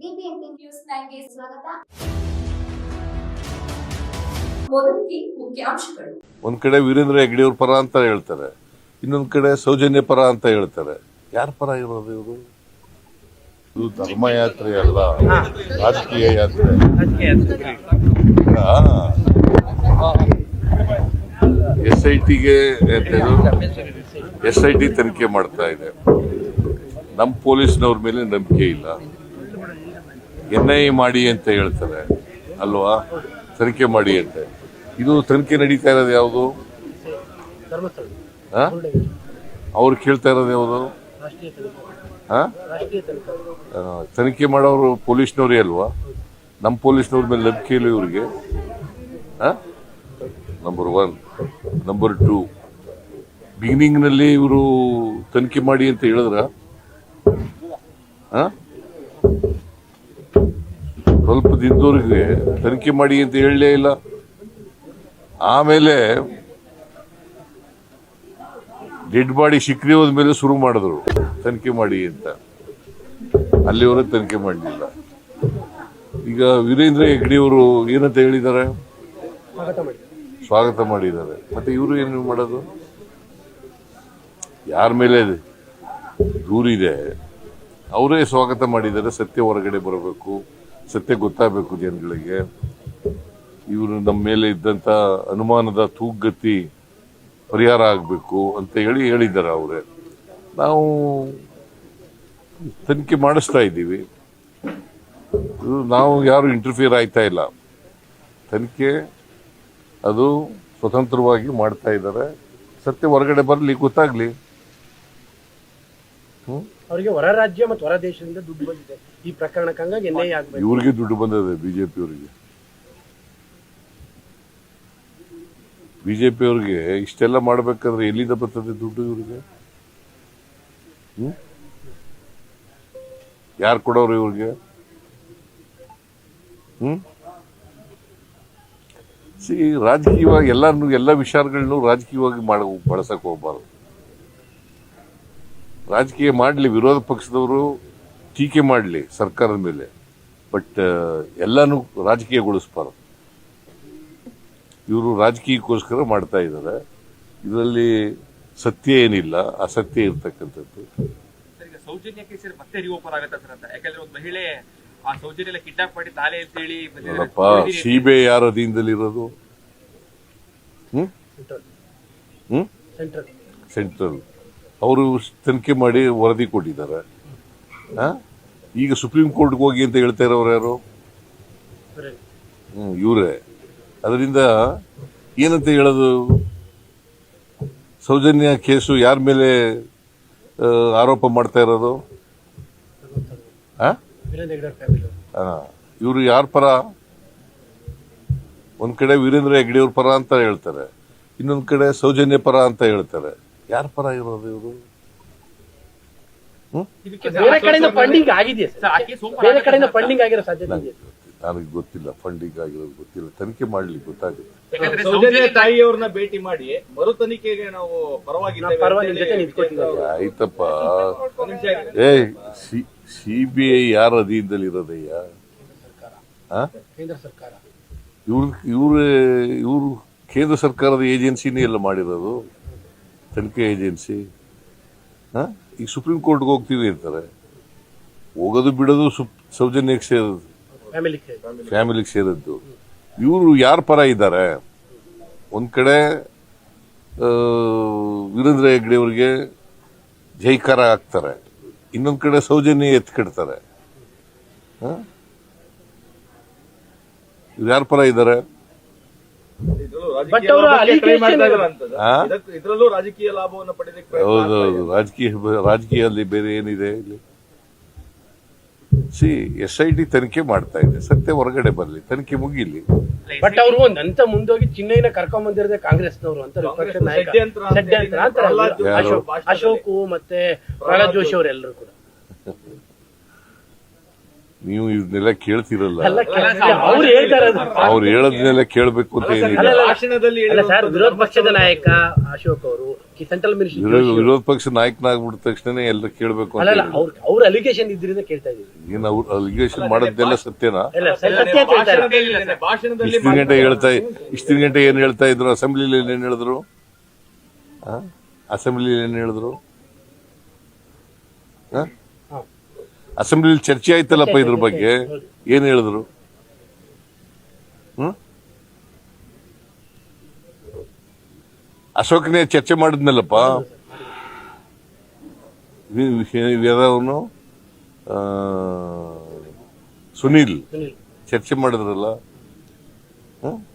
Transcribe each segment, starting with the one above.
News ಸ್ವಾಗತ. ಒಂದ್ ಕಡೆ ವೀರೇಂದ್ರ ಹೆಗ್ಡಿಯವ್ರ ಪರ ಅಂತ ಹೇಳ್ತಾರೆ. ಇನ್ನೊಂದ್ ಕಡೆ ಸೌಜನ್ಯ ಪರ ಅಂತ ಹೇಳ್ತಾರೆ. ಯಾರ ಪರ ಇರೋದು ಇವರು? ಇದು ಧರ್ಮಯಾತ್ರೆ ಅಲ್ಲ ರಾಜಕೀಯ ಯಾತ್ರೆ. ಎಸ್ ಐ ಟಿಗೆ ಎಸ್ ಐ ಟಿ ತನಿಖೆ ಮಾಡ್ತಾ ಇದೆ. ನಮ್ಮ ಪೊಲೀಸ್ನವ್ರ ಮೇಲೆ ನಂಬಿಕೆ ಇಲ್ಲ. ಎನ್ ಐ ಮಾಡಿ ಅಂತ ಹೇಳ್ತಾರೆ. ಅಲ್ವಾ? ತನಿಖೆ ಮಾಡಿ ಅಂತ. ಇದು ತನಿಖೆ ನಡೀತಾ ಇರೋದು ಯಾವುದು? ಅವ್ರು ಕೇಳ್ತಾ ಇರೋದು ಯಾವುದು? ತನಿಖೆ. ಮಾಡೋರು ಪೊಲೀಸ್ನವ್ರೇ ಅಲ್ವಾ? ನಮ್ಮ ಪೊಲೀಸ್ನವ್ರ ಮೇಲೆ ನಂಬಿಕೆ ಇಲ್ಲ ಇವ್ರಿಗೆ. ನಂಬರ್ ಒನ್ ನಂಬರ್ ಟೂ ಬಿಗಿನಿಂಗ್ನಲ್ಲಿ ಇವರು ತನಿಖೆ ಮಾಡಿ ಅಂತ ಹೇಳಿದ್ರ? ಸ್ವಲ್ಪ ದಿನದವ್ರಿಗೆ ತನಿಖೆ ಮಾಡಿ ಅಂತ ಹೇಳಲೇ ಇಲ್ಲ. ಆಮೇಲೆ ಡೆಡ್ ಬಾಡಿ ಹೋದ ಮೇಲೆ ಶುರು ಮಾಡಿದ್ರು, ತನಿಖೆ ಮಾಡಿ ಅಂತ. ಅಲ್ಲಿವರೆ ತನಿಖೆ ಮಾಡಲಿಲ್ಲ. ಈಗ ವೀರೇಂದ್ರ ಹೆಗ್ಡೆಯವರು ಏನಂತ ಹೇಳಿದ್ದಾರೆ? ಸ್ವಾಗತ ಮಾಡಿದ್ದಾರೆ. ಮತ್ತೆ ಇವರು ಏನು ಮಾಡೋದು? ಯಾರ ಮೇಲೆ ದೂರಿದೆ? ಅವರೇ ಸ್ವಾಗತ ಮಾಡಿದ್ದಾರೆ, ಸತ್ಯ ಹೊರಗಡೆ ಬರಬೇಕು. ಸತ್ಯ ಗೊತ್ತಾಗಬೇಕು ಜನಗಳಿಗೆ. ಇವರು ನಮ್ಮ ಮೇಲೆ ಇದ್ದಂತ ಅನುಮಾನದ ತೂಗತಿ ಪರಿಹಾರ ಆಗಬೇಕು ಅಂತ ಹೇಳಿ ಹೇಳಿದ್ದಾರೆ ಅವರೇ. ನಾವು ತನಿಖೆ ಮಾಡಿಸ್ತಾ ಇದ್ದೀವಿ. ಇದು ನಾವು ಯಾರು ಇಂಟರ್ಫಿಯರ್ ಆಯ್ತಾ ಇಲ್ಲ. ತನಿಖೆ ಅದು ಸ್ವತಂತ್ರವಾಗಿ ಮಾಡ್ತಾ ಇದ್ದಾರೆ. ಸತ್ಯ ಹೊರಗಡೆ ಬರಲಿ, ಗೊತ್ತಾಗ್ಲಿ. ಅವರಿಗೆ ಹೊರ ರಾಜ್ಯ ಮತ್ತು ಹೊರ ದೇಶದಿಂದ ದುಡ್ಡು ಬಂದಿದೆ. ಈ ಪ್ರಕರಣಕ್ಕೆ ಹಂಗಾಗಿ ಎನ್ಐ ಐ ಆಗ್ಬೇಕು. ಇವ್ರಿಗೆ ದುಡ್ಡು ಬಂದಿದೆ ಬಿಜೆಪಿ ಅವರಿಗೆ ಬಿಜೆಪಿ ಅವರಿಗೆ ಇಷ್ಟೆಲ್ಲ ಮಾಡ್ಬೇಕಾದ್ರೆ ಎಲ್ಲಿಂದ ಬರ್ತದೆ ದುಡ್ಡು ಇವ್ರಿಗೆ? ಯಾರು ಕೊಡೋರು ಇವ್ರಿಗೆ? ಹ್ಮ್? ಸಿ ರಾಜಕೀಯವಾಗಿ ಎಲ್ಲಾನು ಎಲ್ಲ ವಿಚಾರಗಳನ್ನು ರಾಜಕೀಯವಾಗಿ ಮಾಡ ಬಳಸಕ್ ಹೋಗ್ಬಾರ್ದು. ರಾಜಕೀಯ ಮಾಡಲಿ ವಿರೋಧ ಪಕ್ಷದವರು ಟೀಕೆ ಮಾಡಲಿ ಸರ್ಕಾರದ ಮೇಲೆ. ಬಟ್ ಎಲ್ಲಾನು ರಾಜಕೀಯಗೊಳಿಸ್ಬಾರ್ದು. ಇವರು ರಾಜಕೀಯಕ್ಕೋಸ್ಕರ ಮಾಡ್ತಾ ಇದ್ದಾರೆ ಇದರಲ್ಲಿ ಸತ್ಯ ಏನಿಲ್ಲ ಅಸತ್ಯ ಇರತಕ್ಕಂಥದ್ದು. ಸೌಜನ್ಯ ಕೇಸ್ ಮತ್ತೆ ರಿಓಪನ್ ಆಗತ್ತೆ ಸರ್ ಅಂತ. ಯಾಕಂದ್ರೆ ಒಂದು ಮಹಿಳೆ ಆ ಸೌಜನ್ಯ ಕಿಡ್ನಾಪ್ ಮಾಡಿ ತಾಲೆ ಅಂತ ಹೇಳಿ ಬಂದಿದ್ದಾರೆ. ನೋಡಪ್ಪ ಸಿಬಿಐ ಯಾರ ಅಧೀನದಲ್ಲಿರೋದು? ಹ್ಮ್? ಸೆಂಟ್ರಲ್. ಹ್ಮ್? ಸೆಂಟ್ರಲ್. ಸೆಂಟ್ರಲ್. ಅವರು ತನಿಖೆ ಮಾಡಿ ವರದಿ ಕೊಟ್ಟಿದ್ದಾರೆ? ಈಗ ಸುಪ್ರೀಂ ಕೋರ್ಟ್ಗೆ ಹೋಗಿ ಅಂತ ಹೇಳ್ತಾ ಇರೋರು ಯಾರು? ಹ್ಞೂ ಇವರೇ. ಅದರಿಂದ ಏನಂತ ಹೇಳೋದು? ಸೌಜನ್ಯ ಕೇಸು ಯಾರ ಮೇಲೆ ಆರೋಪ ಮಾಡ್ತಾ ಇರೋದು? ಇವರು ಯಾರ ಪರ? ಒಂದ್ ಕಡೆ ವೀರೇಂದ್ರ ಹೆಗ್ಡೆಯವ್ರ ಪರ ಅಂತ ಹೇಳ್ತಾರೆ. ಇನ್ನೊಂದ್ ಕಡೆ ಸೌಜನ್ಯ ಪರ ಅಂತ ಹೇಳ್ತಾರೆ. ಯಾರ ಪರ ಇರೋದು ಇವರು? ಬೇರೆ ಕಡೆಯಿಂದ ಫಂಡಿಂಗ್ ಆಗಿದೆಯಾ ಬೇರೆ ಕಡೆಯಿಂದ ಸರ್. ಫಂಡಿಂಗ್ ಆಗಿರೋ ಸಾಧ್ಯತೆ ಇದೆ. ನನಗೆ ಗೊತ್ತಿಲ್ಲ ಫಂಡಿಂಗ್ ಆಗಿರೋದು ಗೊತ್ತಿಲ್ಲ. ತನಿಖೆ ಮಾಡ್ಲಿ ಗೊತ್ತಾಗುತ್ತೆ ಯಾಕಂದ್ರೆ ಸೌಜನ್ಯ ತಾಯಿಯವ್ರನ್ನ ಭೇಟಿ ಮಾಡಿ ಮರು ತನಿಖೆಗೆ ನಾವು ಪರವಾಗಿಲ್ಲ. ಆಯ್ತಪ್ಪ. ಏ ಸಿಬಿಐ ಯಾರ ಅಧೀನದಲ್ಲಿ ಇರೋದಯ್ಯ ಆ? ಕೇಂದ್ರ ಸರ್ಕಾರ. ಇವ್ರ ಇವ್ರ ಇವ್ರು ಕೇಂದ್ರ ಸರ್ಕಾರದ ಏಜೆನ್ಸಿನೇ ಎಲ್ಲ ಮಾಡಿರೋದು? ತನಿಖೆ ಏಜೆನ್ಸಿ? ಈಗ ಸುಪ್ರೀಂ ಕೋರ್ಟ್ಗೆ ಹೋಗ್ತೀವಿ ಅಂತಾರೆ. ಹೋಗೋದು ಬಿಡೋದು ಸೌಜನ್ಯಕ್ಕೆ ಸೇರೋದು. ಫ್ಯಾಮಿಲಿ ಫ್ಯಾಮಿಲಿಗೆ ಸೇರಿದ್ದು. ಇವರು ಯಾರ ಪರ ಇದ್ದಾರೆ? ಒಂದು ಕಡೆ ವೀರೇಂದ್ರ ಹೆಗ್ಡೆ ಅವರಿಗೆ ಜೈಕಾರ ಹಾಕ್ತಾರೆ. ಇನ್ನೊಂದ್ ಕಡೆ ಸೌಜನ್ಯ ಎತ್ಕಿಡ್ತಾರೆ ಇವ್ರು ಯಾರ ಪರ ಇದ್ದಾರೆ ಇದ್ರಲ್ಲೂ But ರಾಜಕೀಯ ಅವ್ರ ಲಾಭಕ್ಕೆ try ಮಾಡ್ತಾ allegation- ಇದ್ದಾರೆ ಅಂತದ್ದು. ಇದ್ರಲ್ಲೂ ರಾಜಕೀಯ ಲಾಭವನ್ನು ಹೌದೌದು. ರಾಜಕೀಯ ರಾಜಕೀಯದಲ್ಲಿ ಬೇರೆ ಏನಿದೆ ಇಲ್ಲಿ? ಸಿ ಎಸ್ ಐ ಟಿ ತನಿಖೆ ಮಾಡ್ತಾ ಇದೆ. ಸತ್ಯ ಹೊರಗಡೆ ಬರಲಿ. ತನಿಖೆ ಮುಗಿಲಿ. ಬಟ್ ಅವರು ಒಂದ್ ಹಂತ ಮುಂದೋಗಿ ಚಿನ್ನೈನ ಕರ್ಕೊಂಡ್ ಬಂದಿರೋದೇ ಕಾಂಗ್ರೆಸ್ನವರು ಅಂತ ವಿಪಕ್ಷ ನಾಯಕ. ಅಶೋಕ್ ಮತ್ತೆ ಪ್ರಹ್ಲಾದ್ ಜೋಶಿ ಅವರೆಲ್ಲರೂ ಕೂಡ. ನೀವು ಇದನ್ನೆಲ್ಲ ಕೇಳ್ತಿರಲ್ಲ. ಅವ್ರು ಹೇಳ್ತಾ ಇರೋದು. ಅವ್ರು ಹೇಳೋದನ್ನೆಲ್ಲ ಕೇಳ್ಬೇಕು ಅಂತ ಏನಿಲ್ಲ. ಅಲ್ಲ, ಸರ್ ವಿರೋಧ ಪಕ್ಷದ ನಾಯಕ ಅಶೋಕ್ ಅವರು ಸೆಂಟ್ರಲ್ ಮಿನಿಸ್ಟರ್ ವಿರೋಧ ವಿರೋಧ ಪಕ್ಷ ನಾಯಕನಾಗ್ಬಿಟ್ಟ ತಕ್ಷಣ ಎಲ್ಲ ಕೇಳ್ಬೇಕು ಅಂತ ಅಲ್ಲ ಏನಿಲ್ಲ. ಅವ್ರ ಅವ್ರ ಅಲಿಗೇಷನ್ ಇದ್ರಿಂದ ಕೇಳ್ತಾ ಇದೀವಿ ಏನ್ ಅವ್ರು ಅಲಿಗೇಷನ್ ಮಾಡೋದೆಲ್ಲ ಸತ್ಯನಾ? ಇಲ್ಲ ಸತ್ಯ ಅಂತ ಹೇಳ್ತಾ ಭಾಷಣದಲ್ಲಿ ಇಷ್ಟಿನ ಗಂಟೆ ಹೇಳ್ತಾ ಇಷ್ಟಿನ ಗಂಟೆ ಏನ್ ಹೇಳ್ತಾ ಇದ್ರು? ಅಸೆಂಬ್ಲಿಲಿ ಏನ್ ಹೇಳಿದ್ರು? ಅಸೆಂಬ್ಲಿಲಿ ಏನ್ ಹೇಳಿದ್ರು? ಹಾ. ಅಸೆಂಬ್ಲಿಲಿ ಚರ್ಚೆ ಆಯ್ತಲ್ಲಪ್ಪ ಇದ್ರ ಬಗ್ಗೆ? ಏನ್ ಹೇಳಿದ್ರು? ಹ್ಮ್? ಅಶೋಕನೇ ಚರ್ಚೆ ಮಾಡಿದ್ನಲ್ಲಪ್ಪ? ಅವನು ಸುನೀಲ್. ಚರ್ಚೆ ಮಾಡಿದ್ರಲ್ಲ?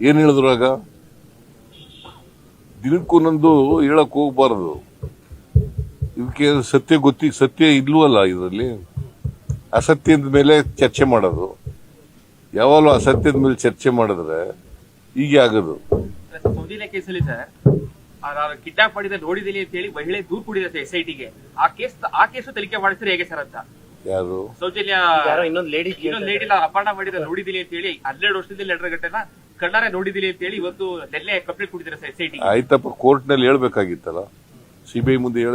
ಏನ್ ಹೇಳಿದ್ರು ಆಗ? ದಿನಕ್ಕೊಂದೊಂದು ಹೇಳಕ್ ಹೋಗ್ಬಾರ್ದು. ಇದಕ್ಕೆ ಸತ್ಯ ಗೊತ್ತಿ ಸತ್ಯ ಇಲ್ವಲ್ಲ ಇದರಲ್ಲಿ? ಅಸತ್ಯದ ಮೇಲೆ ಚರ್ಚೆ ಮಾಡೋದು. ಯಾವಾಗಲೂ ಅಸತ್ಯದ ಮೇಲೆ ಚರ್ಚೆ ಮಾಡಿದ್ರೆ ಹೀಗೆ ಆಗೋದು. ಸೌಜನ್ಯ ಕೇಸಲ್ಲಿ ಸರ್ ಕಿಡ್ನಾಪ್ ಮಾಡಿದ ನೋಡಿದಿನಿ ಅಂತ ಹೇಳಿ ಮಹಿಳೆ ದೂರ್ ಕೊಡಿದೆ ಎಸ್ ಐ ಟಿಗೆ ಆ ಕೇಸ್ ಆ ಕೇಸು ತನಿಖೆ ಮಾಡಿಸಿದ್ರೆ ಹೇಗೆ ಸರ್ ಅಂತ? ಯಾರು? ಸೌಜನ್ಯ ಯಾರೋ ಇನ್ನೊಂದು ಲೇಡಿ ಇನ್ನೊಂದು ಲೇಡಿ ಅಪಹರಣ ಮಾಡಿದ ನೋಡಿದಿನಿ ಅಂತ ಹೇಳಿ ಹನ್ನೆರಡು ವರ್ಷದಿಂದ ಲೆಟರ್ ಗಂಟೆನ ಕಣ್ಣಾರೆ ನೋಡಿದಿನಿ ಅಂತ ಹೇಳಿ ಇವತ್ತು ನಿನ್ನೆ ಕಂಪ್ಲೇಂಟ್ ಕೊಟ್ಟಿದ್ದಾರೆ ಸರ್ ಎಸ್ ಐ ಟಿ ಆಯ್ತಪ್ಪ ಕೋರ್ಟ್ನಲ್ಲಿ ಹೇಳ್ಬೇಕಾಗಿತ್ತಲ್ಲ? ಸಿಬಿಐ ಮುಂದೆ ಹೇಳ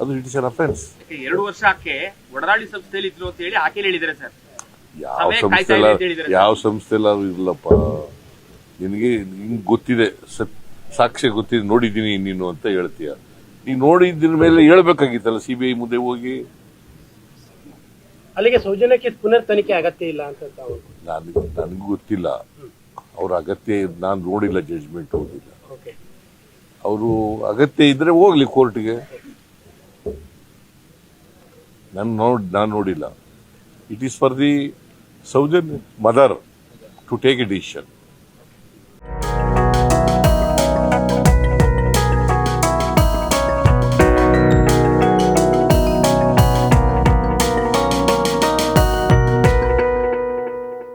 ಅದು ಇಟ್ ಇಸ್ ಅಫೆನ್ಸ್ ಎರಡು ವರ್ಷ ಆಕೆ ಒಡದಾಳಿ ಸಂಸ್ಥೆಯಲ್ಲಿ ಇದ್ರು ಅಂತ ಹೇಳಿ ಆಕೆ ಹೇಳಿದ್ದಾರೆ ಸರ್. ಯಾವ ಸಂಸ್ಥೆ ಯಾವ ಸಂಸ್ಥೆ ಇರಲಪ್ಪ. ನಿನಗೆ ನಿಂಗೆ ಗೊತ್ತಿದೆ ಸಾಕ್ಷಿ ಸಾಕ್ಷ್ಯ ಗೊತ್ತಿದೆ ನೋಡಿದ್ದೀನಿ ನೀನು ಅಂತ ಹೇಳ್ತೀಯ. ನೀನು ನೋಡಿದ್ರ ಮೇಲೆ ಹೇಳ್ಬೇಕಾಗಿತ್ತಲ್ಲ ಸಿ ಬಿ ಐ ಮುಂದೆ ಹೋಗಿ? ಅಲ್ಲಿಗೆ ಸೌಜನ್ಯಕ್ಕೆ ಪುನರ್ ತನಿಖೆ ಅಗತ್ಯ ಇಲ್ಲ ಅಂತ ನನಗೆ ನನಗೂ ಗೊತ್ತಿಲ್ಲ. ಅವ್ರ ಅಗತ್ಯ ನಾನು ನೋಡಿಲ್ಲ ಜಡ್ಜ್ಮೆಂಟ್ ಹೋಗಿಲ್ಲ. ಓಕೆ. ಅವರು ಅಗತ್ಯ ಇದ್ರೆ ಹೋಗ್ಲಿ ಕೋರ್ಟ್ಗೆ ನಾನು ನೋಡ್ ನಾನು ನೋಡಿಲ್ಲ. It is for the Soujanya mother to take a decision